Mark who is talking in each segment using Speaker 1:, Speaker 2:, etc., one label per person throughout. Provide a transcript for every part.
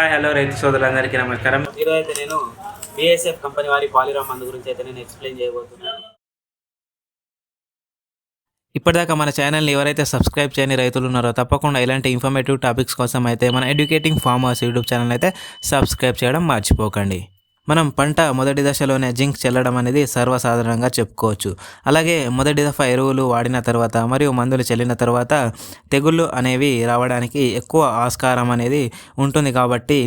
Speaker 1: Hi hello రైతు సోదరులందరికీ నమస్కారం.
Speaker 2: ఈరోజు అయితే నేను బిఎస్ఎఫ్ కంపెనీ వారి పాలిరామ్ మందు గురించి అయితే నేను ఎక్స్ప్లెయిన్ చేయబోతున్నాను.
Speaker 3: ఇప్పటిదాకా మన ఛానల్ని ఎవరైతే సబ్స్క్రైబ్ చేయని రైతులు ఉన్నారో తప్పకుండా ఇలాంటి ఇన్ఫర్మేటివ్ టాపిక్స్ కోసం అయితే మన ఎడ్యుకేటింగ్ ఫార్మర్స్ యూట్యూబ్ ఛానల్ అయితే సబ్స్క్రైబ్ చేయడం మర్చిపోకండి. మనం పంట మొదటి దశలోనే జింక్ చల్లడం అనేది సర్వసాధారణంగా చెప్పుకోవచ్చు. అలాగే మొదటి దఫా ఎరువులు వాడిన తర్వాత మరియు మందులు చల్లిన తర్వాత తెగుళ్ళు అనేవి రావడానికి ఎక్కువ ఆస్కారం అనేది ఉంటుంది కాబట్టి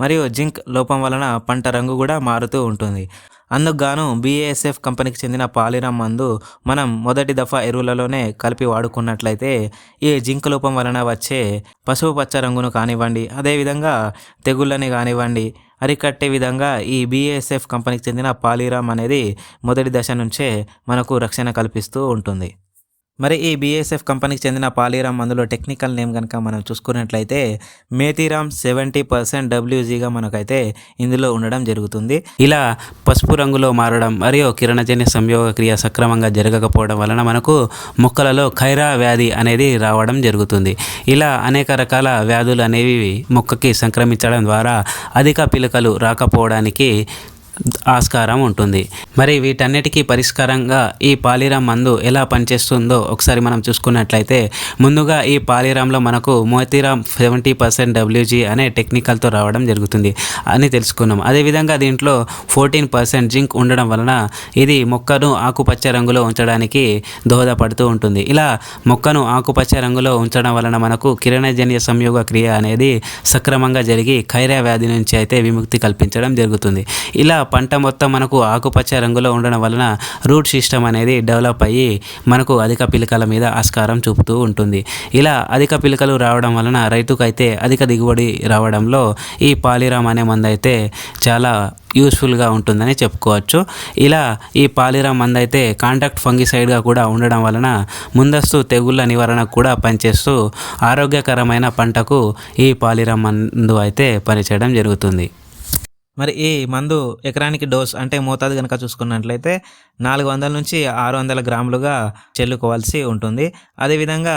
Speaker 3: మరియు జింక్ లోపం వలన పంట రంగు కూడా మారుతూ ఉంటుంది. అందుకుగాను బీఏఎస్ఎఫ్ కంపెనీకి చెందిన పాలిరామ్ మందు మనం మొదటి దఫా ఎరువులలోనే కలిపి వాడుకున్నట్లయితే ఈ జింక్ లోపం వలన వచ్చే పసుపు పచ్చ రంగును కానివ్వండి అదేవిధంగా తెగుళ్ళని కానివ్వండి అరికట్టే విధంగా ఈ బీఏఎస్ఎఫ్ కంపెనీకి చెందిన పాలిరామ్ అనేది మొదటి దశ నుంచే మనకు రక్షణ కల్పిస్తూ ఉంటుంది. మరి ఈ బీఎస్ఎఫ్ కంపెనీకి చెందిన పాలీరామ్ మందులో టెక్నికల్ నేమ్ కనుక మనం చూసుకున్నట్లయితే మేతిరామ్ సెవెంటీ పర్సెంట్ డబ్ల్యూజీగా మనకైతే ఇందులో ఉండడం జరుగుతుంది. ఇలా పసుపు రంగులో మారడం మరియు కిరణజన్య సంయోగ క్రియ సక్రమంగా జరగకపోవడం వలన మనకు మొక్కలలో ఖైరా వ్యాధి అనేది రావడం జరుగుతుంది. ఇలా అనేక రకాల వ్యాధులు అనేవి మొక్కకి సంక్రమించడం ద్వారా అధిక పిలకలు రాకపోవడానికి ఆస్కారం ఉంటుంది. మరి వీటన్నిటికీ పరిష్కారంగా ఈ పాలిరామ్ మందు ఎలా పనిచేస్తుందో ఒకసారి మనం చూసుకున్నట్లయితే ముందుగా ఈ పాలిరామ్లో మనకు మోతిరామ్ సెవెంటీ పర్సెంట్ డబ్ల్యూజీ అనే టెక్నికల్తో రావడం జరుగుతుంది అని తెలుసుకున్నాం. అదేవిధంగా దీంట్లో ఫోర్టీన్ పర్సెంట్ జింక్ ఉండడం వలన ఇది మొక్కను ఆకుపచ్చ రంగులో ఉంచడానికి దోహదపడుతూ ఉంటుంది. ఇలా మొక్కను ఆకుపచ్చ రంగులో ఉంచడం వలన మనకు కిరణజన్య సంయోగ క్రియ అనేది సక్రమంగా జరిగి ఖైరా వ్యాధి నుంచి అయితే విముక్తి కల్పించడం జరుగుతుంది. ఇలా పంట మొత్తం మనకు ఆకుపచ్చ రంగులో ఉండడం వలన రూట్ సిస్టమ్ అనేది డెవలప్ అయ్యి మనకు అధిక పిలకల మీద ఆస్కారం చూపుతూ ఉంటుంది. ఇలా అధిక పిలకలు రావడం వలన రైతుకైతే అధిక దిగుబడి రావడంలో ఈ పాలిరామ్ అనే మందు అయితే చాలా యూస్ఫుల్గా ఉంటుందని చెప్పుకోవచ్చు. ఇలా ఈ పాలిరామ్ మందు అయితే కాంటాక్ట్ ఫంగిసైడ్గా కూడా ఉండడం వలన ముందస్తు తెగుళ్ళ నివారణకు కూడా పనిచేస్తూ ఆరోగ్యకరమైన పంటకు ఈ పాలిరామ్ మందు అయితే పనిచేయడం జరుగుతుంది. మరి ఈ మందు ఎకరానికి డోస్ అంటే మోతాదు కనుక చూసుకున్నట్లయితే నాలుగు వందల నుంచి ఆరు వందల గ్రాములుగా చెల్లుకోవాల్సి ఉంటుంది. అదేవిధంగా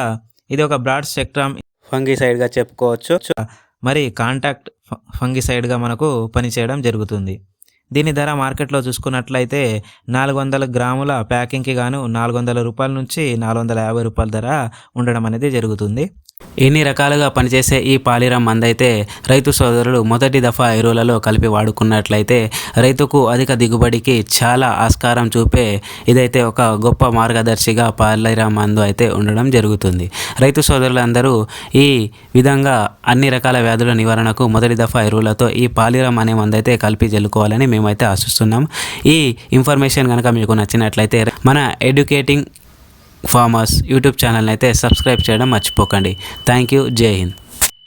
Speaker 3: ఇది ఒక బ్రాడ్ స్పెక్ట్రమ్. ఫంగిసైడ్గా చెప్పుకోవచ్చు. మరి కాంటాక్ట్ ఫంగిసైడ్గా మనకు పనిచేయడం జరుగుతుంది. దీని ధర మార్కెట్లో చూసుకున్నట్లయితే నాలుగు వందల గ్రాముల ప్యాకింగ్కి గాను నాలుగు వందల రూపాయల నుంచి నాలుగు వందల యాభై రూపాయల ధర ఉండడం అనేది జరుగుతుంది. ఎన్ని రకాలుగా పనిచేసే ఈ పాలిరం మందైతే రైతు సోదరులు మొదటి దఫా ఎరువులలో కలిపి వాడుకున్నట్లయితే రైతుకు అధిక దిగుబడికి చాలా ఆస్కారం చూపే ఇదైతే ఒక గొప్ప మార్గదర్శిగా పాలిరామ్ మందు అయితే ఉండడం జరుగుతుంది. రైతు సోదరులందరూ ఈ విధంగా అన్ని రకాల వ్యాధుల నివారణకు మొదటి దఫా ఎరువులతో ఈ పాలిరం అనే మందైతే కలిపి జల్లుకోవాలని మేమైతే ఆశిస్తున్నాం. ఈ ఇన్ఫర్మేషన్ కనుక మీకు నచ్చినట్లయితే మన ఎడ్యుకేటింగ్ ఫార్మర్స్ యూట్యూబ్ ఛానల్ని అయితే సబ్స్క్రైబ్ చేయడం మర్చిపోకండి. థ్యాంక్ యూ జై హింద్